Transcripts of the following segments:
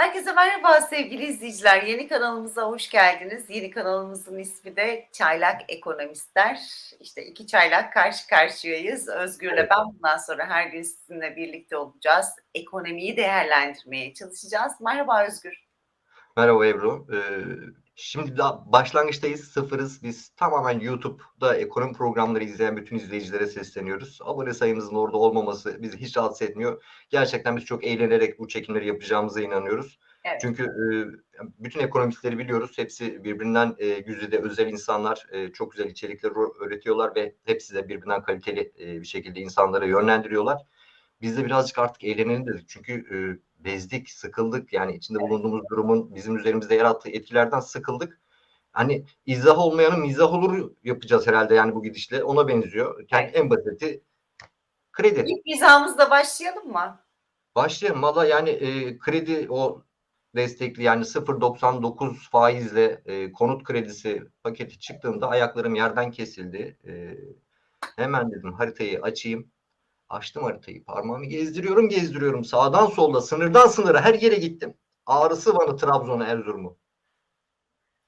Herkese merhaba sevgili izleyiciler. Yeni kanalımıza hoş geldiniz. Yeni kanalımızın ismi de Çaylak Ekonomistler. İşte iki çaylak karşı karşıyayız. Özgür'le ben bundan sonra her gün sizinle birlikte olacağız. Ekonomiyi değerlendirmeye çalışacağız. Merhaba Özgür. Merhaba Ebru. Ee, şimdi daha başlangıçtayız, sıfırız. Biz tamamen YouTube'da ekonomi programları izleyen bütün izleyicilere sesleniyoruz. Abone sayımızın orada olmaması bizi hiç rahatsız etmiyor. Gerçekten biz çok eğlenerek bu çekimleri yapacağımıza inanıyoruz. Evet. Çünkü e, bütün ekonomistleri biliyoruz. Hepsi birbirinden e, güzide özel insanlar. E, çok güzel içerikler öğretiyorlar ve hepsi de birbirinden kaliteli e, bir şekilde insanlara yönlendiriyorlar. Biz de birazcık artık eğlenelim dedik. Çünkü e, bezdik, sıkıldık. Yani içinde bulunduğumuz durumun bizim üzerimizde yarattığı etkilerden sıkıldık. Hani izah olmayanın mizah olur yapacağız herhalde yani bu gidişle. Ona benziyor. Yani Evet. en basiti kredi. İlk vizamızla başlayalım mı? Başlayalım. Valla yani e, kredi o destekli yani 0.99 faizle e, konut kredisi paketi çıktığında ayaklarım yerden kesildi. E, hemen dedim haritayı açayım. Açtım haritayı. Parmağımı gezdiriyorum, gezdiriyorum. Sağdan solda, sınırdan sınıra her yere gittim. Ağrısı Van'ı, Trabzon'u, Erzurum'u.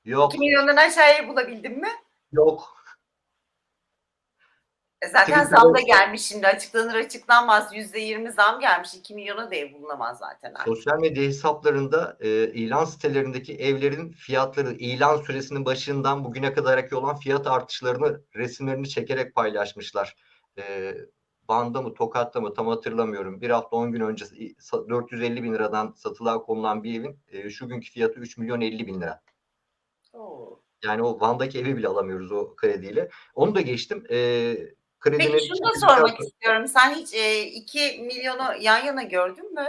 Yok, 2 milyondan aşağıya bulabildin mi? yok. E Zaten Twitter'da- zam da gelmiş şimdi açıklanır açıklanmaz %20 zam gelmiş 2 milyona da ev bulunamaz zaten. artık. Sosyal medya hesaplarında e, ilan sitelerindeki evlerin fiyatları ilan süresinin başından bugüne kadarki olan fiyat artışlarını resimlerini çekerek paylaşmışlar. E, Van'da mı Tokat'ta mı tam hatırlamıyorum. Bir hafta 10 gün önce sa- 450 bin liradan satılığa konulan bir evin e, şu günkü fiyatı 3 milyon 50 bin lira. Oo. Yani o Van'daki evi bile alamıyoruz o krediyle. Onu da geçtim. E, kredinin Peki şunu da sormak altı- istiyorum. Sen hiç e, 2 milyonu yan yana gördün mü?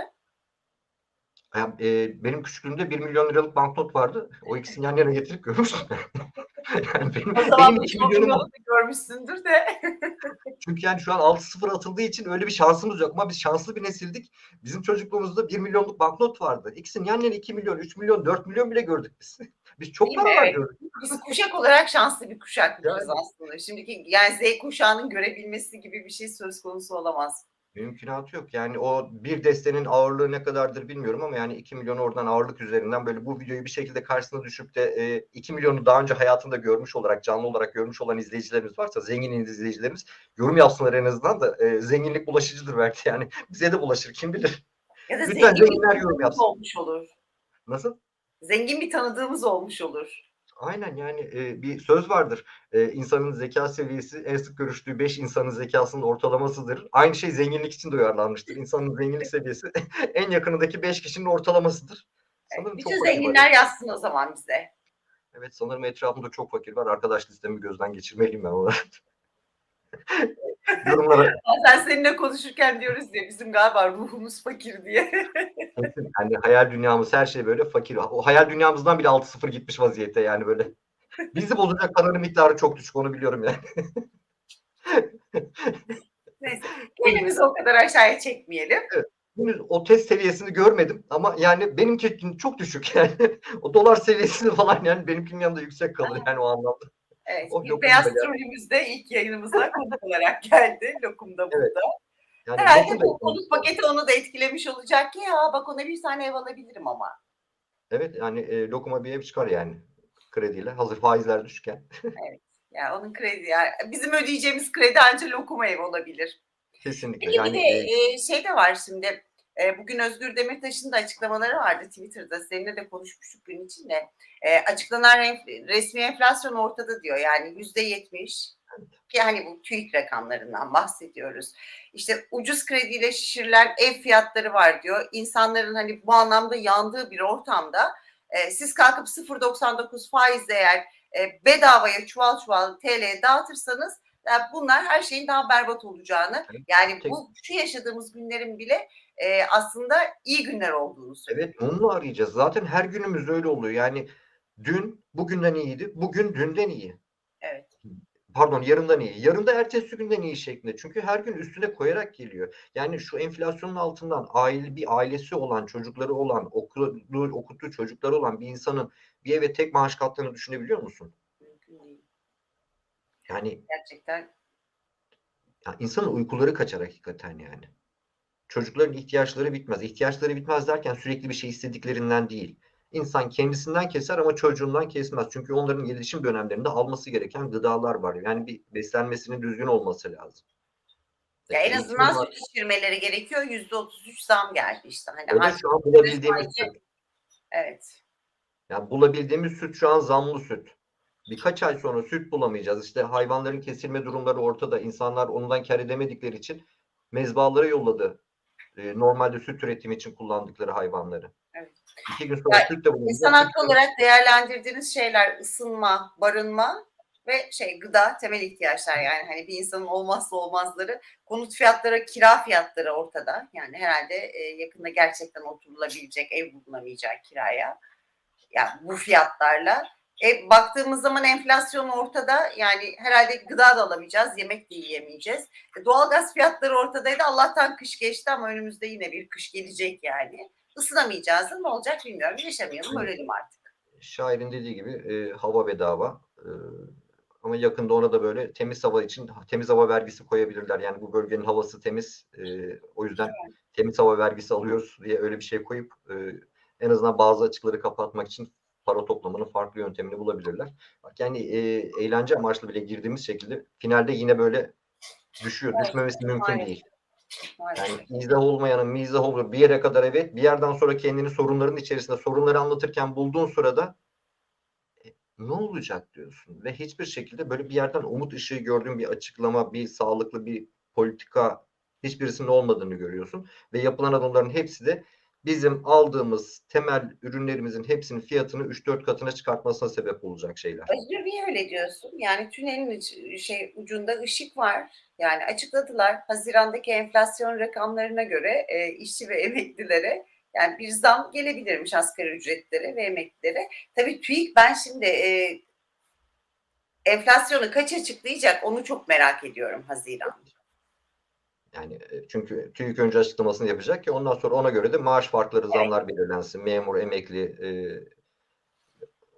E, benim küçüklüğümde 1 milyon liralık banknot vardı. O ikisini yan yana getirip görmüştüm. yani benim, O zaman benim bu 2 çok milyonum milyonu da görmüşsündür de. çünkü yani şu an 6-0 atıldığı için öyle bir şansımız yok ama biz şanslı bir nesildik. Bizim çocukluğumuzda 1 milyonluk banknot vardı. İkisini yan yana 2 milyon, 3 milyon, 4 milyon bile gördük biz. biz çok Değil paralar Evet. gördük. Biz kuşak olarak şanslı bir kuşakmışız Yani. aslında. Şimdiki yani Z kuşağının görebilmesi gibi bir şey söz konusu olamaz. Mümkünatı yok. Yani o bir destenin ağırlığı ne kadardır bilmiyorum ama yani 2 milyon oradan ağırlık üzerinden böyle bu videoyu bir şekilde karşısına düşüp de e, 2 milyonu daha önce hayatında görmüş olarak, canlı olarak görmüş olan izleyicilerimiz varsa, zengin izleyicilerimiz yorum yapsınlar en azından da e, zenginlik bulaşıcıdır belki yani. Bize de bulaşır kim bilir. Ya da Lütfen zenginler yorum yapsın. olmuş olur. Nasıl? Zengin bir tanıdığımız olmuş olur. Aynen yani e, bir söz vardır. E, insanın zeka seviyesi en sık görüştüğü 5 insanın zekasının ortalamasıdır. Aynı şey zenginlik için de uyarlanmıştır. İnsanın zenginlik seviyesi en yakınındaki 5 kişinin ortalamasıdır. Sanırım Bütün çok fakir var. zenginler yazsın o zaman bize. Evet sanırım etrafımda çok fakir var. Arkadaş listemi gözden geçirmeliyim ben ona. Yorumlara Bazen seninle konuşurken diyoruz ya bizim galiba ruhumuz fakir diye. yani hayal dünyamız her şey böyle fakir. O hayal dünyamızdan bile 6-0 gitmiş vaziyette yani böyle. Bizi bozacak paranın miktarı çok düşük onu biliyorum yani. Neyse kendimizi o kadar aşağıya çekmeyelim. Henüz o test seviyesini görmedim ama yani benimki çok düşük yani. o dolar seviyesini falan yani benimkinin yanında yüksek kalır yani o anlamda. Evet, bir lokum beyaz böyle. trolümüz de ilk yayınımıza konuk olarak geldi. Lokum da burada. Yani Herhalde bu konuk paketi onu da etkilemiş olacak ki ya bak ona bir tane ev alabilirim ama. Evet yani e, lokuma bir ev çıkar yani krediyle. Hazır faizler düşükken. Yani onun kredi yani bizim ödeyeceğimiz kredi ancak lokum ev olabilir. Kesinlikle. Peki yani bir de e, e, şey de var şimdi. E, bugün Özgür Demirtaş'ın da açıklamaları vardı Twitter'da. Seninle de konuşmuştuk gün içinde. E, açıklanan resmi enflasyon ortada diyor. Yani yüzde yetmiş. Yani bu TÜİK rakamlarından bahsediyoruz. İşte ucuz krediyle şişirilen ev fiyatları var diyor. İnsanların hani bu anlamda yandığı bir ortamda e, siz kalkıp 0.99 faizle eğer e, bedavaya çuval çuval TL dağıtırsanız bunlar her şeyin daha berbat olacağını yani bu şu yaşadığımız günlerin bile e, aslında iyi günler olduğunu söylüyor. Evet mumlu arayacağız. Zaten her günümüz öyle oluyor. Yani dün bugünden iyiydi. Bugün dünden iyi. Evet. Pardon yarından iyi. Yarın da ertesi günden iyi şeklinde. Çünkü her gün üstüne koyarak geliyor. Yani şu enflasyonun altından aile bir ailesi olan, çocukları olan, okulu, okuttuğu çocukları olan bir insanın bir eve tek maaş kattığını düşünebiliyor musun? Mümkün değil. Yani Gerçekten ya insanın uykuları kaçar hakikaten yani. Çocukların ihtiyaçları bitmez. İhtiyaçları bitmez derken sürekli bir şey istediklerinden değil. İnsan kendisinden keser ama çocuğundan kesmez. Çünkü onların gelişim dönemlerinde alması gereken gıdalar var. Yani bir beslenmesinin düzgün olması lazım. Ya en azından var. süt içirmeleri gerekiyor. Yüzde otuz üç zam geldi işte. Hani artık şu an bulabildiğimiz süt. evet. Yani bulabildiğimiz süt şu an zamlı süt. Birkaç ay sonra süt bulamayacağız. İşte hayvanların kesilme durumları ortada. İnsanlar ondan kar edemedikleri için mezbahalara yolladı. Ee, normalde süt üretimi için kullandıkları hayvanları. Evet. İki gün sonra Ya, süt de bulamayacağız. İnsan hakkı olarak değerlendirdiğiniz şeyler ısınma, barınma ve şey gıda temel ihtiyaçlar yani hani bir insanın olmazsa olmazları konut fiyatları kira fiyatları ortada yani herhalde e, yakında gerçekten oturulabilecek ev bulunamayacak kiraya yani bu fiyatlarla e, baktığımız zaman enflasyon ortada yani herhalde gıda da alamayacağız yemek de yiyemeyeceğiz e, doğalgaz fiyatları ortadaydı Allah'tan kış geçti ama önümüzde yine bir kış gelecek yani ısınamayacağız da ne olacak bilmiyorum yaşamayalım Evet. ölelim artık. Şairin dediği gibi e, hava bedava. E, ama yakında ona da böyle temiz hava için temiz hava vergisi koyabilirler. Yani bu bölgenin havası temiz. e, o yüzden temiz hava vergisi alıyoruz diye öyle bir şey koyup e, en azından bazı açıkları kapatmak için para toplamanın farklı yöntemini bulabilirler. Bak yani e, eğlence amaçlı bile girdiğimiz şekilde finalde yine böyle düşüyor. Evet, Düşmemesi mümkün maalesef. değil. Yani izah olmayanın mizah olur. Bir yere kadar evet. Bir yerden sonra kendini sorunların içerisinde sorunları anlatırken bulduğun sırada e, ne olacak diyorsun. Ve hiçbir şekilde böyle bir yerden umut ışığı gördüğün bir açıklama, bir sağlıklı bir politika hiçbirisinin olmadığını görüyorsun. Ve yapılan adımların hepsi de bizim aldığımız temel ürünlerimizin hepsinin fiyatını 3-4 katına çıkartmasına sebep olacak şeyler. Özgür niye öyle diyorsun? Yani tünelin şey ucunda ışık var. Yani açıkladılar. Hazirandaki enflasyon rakamlarına göre e, işçi ve emeklilere yani bir zam gelebilirmiş asgari ücretlere ve emeklilere. Tabii TÜİK ben şimdi e, enflasyonu kaç açıklayacak onu çok merak ediyorum Haziran. Yani e, çünkü TÜİK önce açıklamasını yapacak ki ondan sonra ona göre de maaş farkları zamlar belirlensin. Memur, emekli e,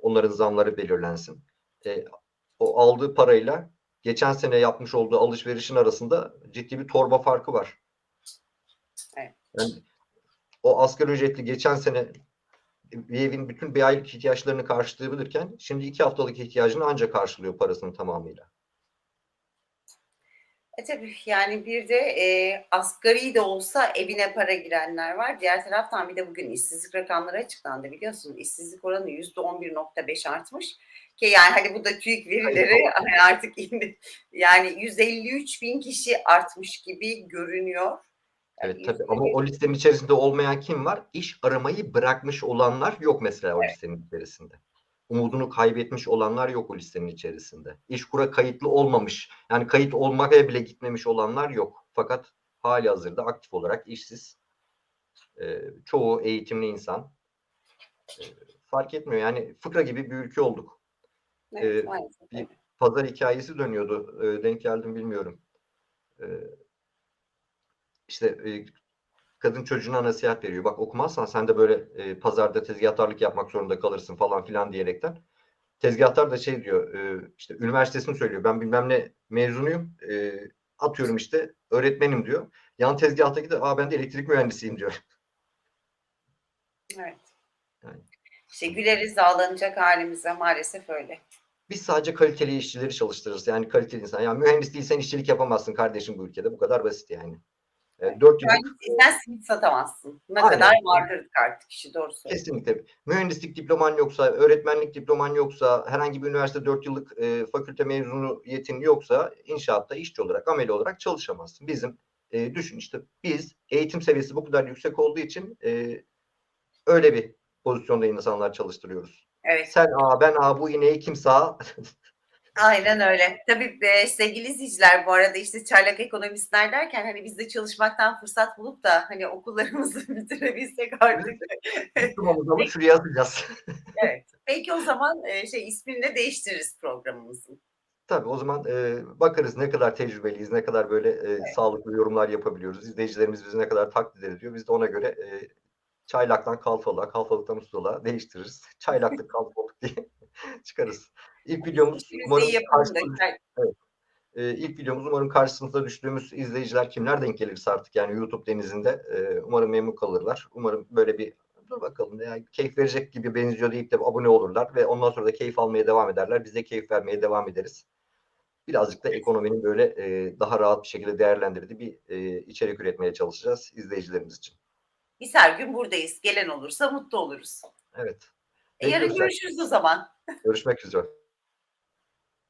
onların zamları belirlensin. E, o aldığı parayla geçen sene yapmış olduğu alışverişin arasında ciddi bir torba farkı var. Evet. Yani o asgari ücretli geçen sene bir evin bütün bir aylık ihtiyaçlarını karşılayabilirken şimdi iki haftalık ihtiyacını ancak karşılıyor parasının tamamıyla. E tabii yani bir de e, asgari de olsa evine para girenler var. Diğer taraftan bir de bugün işsizlik rakamları açıklandı biliyorsun. İşsizlik oranı yüzde 11.5 artmış. Ki yani hani bu da TÜİK verileri hani artık indi. yani 153 bin kişi artmış gibi görünüyor. Yani Evet tabii 153 ama o listenin içerisinde olmayan kim var? İş aramayı bırakmış olanlar yok mesela o listenin içerisinde. Umudunu kaybetmiş olanlar yok o listenin içerisinde. İşkura kayıtlı olmamış, yani kayıt olmaya bile gitmemiş olanlar yok. Fakat hali hazırda aktif olarak işsiz. Ee, çoğu eğitimli insan. Ee, fark etmiyor yani fıkra gibi bir ülke olduk. Evet, e, bir-. Pazar hikayesi dönüyordu. Ee, denk geldim bilmiyorum. Ee, işte e, kadın çocuğuna nasihat veriyor. Bak okumazsan sen de böyle e, pazarda tezgahtarlık yapmak zorunda kalırsın falan filan diyerekten. Tezgahtar da şey diyor e, işte üniversitesini söylüyor. Ben bilmem ne mezunuyum. E, atıyorum işte öğretmenim diyor. Yan tezgahtaki de aa ben de elektrik mühendisiyim diyor. Evet. Yani. İşte güleriz ağlanacak halimize maalesef öyle. Biz sadece kaliteli işçileri çalıştırırız. Yani kaliteli insan. Yani mühendis değilsen işçilik yapamazsın kardeşim bu ülkede. Bu kadar basit yani. E, dört yıllık Mühendislikten simit satamazsın. Ne Aynen. kadar vardır artık kişi doğru söylüyor. Kesinlikle. Mühendislik diploman yoksa, öğretmenlik diploman yoksa, herhangi bir üniversite 4 yıllık e, fakülte mezuniyetin yoksa inşaatta işçi olarak, ameli olarak çalışamazsın. Bizim e, düşün işte biz eğitim seviyesi bu kadar yüksek olduğu için e, öyle bir pozisyonda insanlar çalıştırıyoruz. Evet. Sen A, ben A, bu ineği kim sağ? Aynen öyle. Tabii e, sevgili izleyiciler bu arada işte çaylak ekonomistler derken hani biz de çalışmaktan fırsat bulup da hani okullarımızı bitirebilsek artık. Diplomamızı şuraya atacağız. evet. Peki o zaman e, şey ismini de değiştiririz programımızın. Tabii o zaman e, bakarız ne kadar tecrübeliyiz, ne kadar böyle e, sağlıklı yorumlar yapabiliyoruz. İzleyicilerimiz bizi ne kadar takdir ediyor. Biz de ona göre e, çaylaktan kalfalığa, kalfalıktan ustalığa değiştiririz. Çaylaklık kalfalık diye çıkarız. İlk videomuz umarım iyi yapalım da. karşılıklı- E, ilk videomuz umarım karşısımıza düştüğümüz izleyiciler kimler denk gelirse artık yani YouTube denizinde e, umarım memnun kalırlar. Umarım böyle bir dur bakalım ya keyif verecek gibi benziyor deyip de abone olurlar ve ondan sonra da keyif almaya devam ederler. Biz de keyif vermeye devam ederiz. Birazcık da ekonominin böyle e, daha rahat bir şekilde değerlendirdiği bir e, içerik üretmeye çalışacağız izleyicilerimiz için. Biz her gün buradayız. Gelen olursa mutlu oluruz. Evet. E, yarın görüşürüz o zaman. Görüşmek üzere.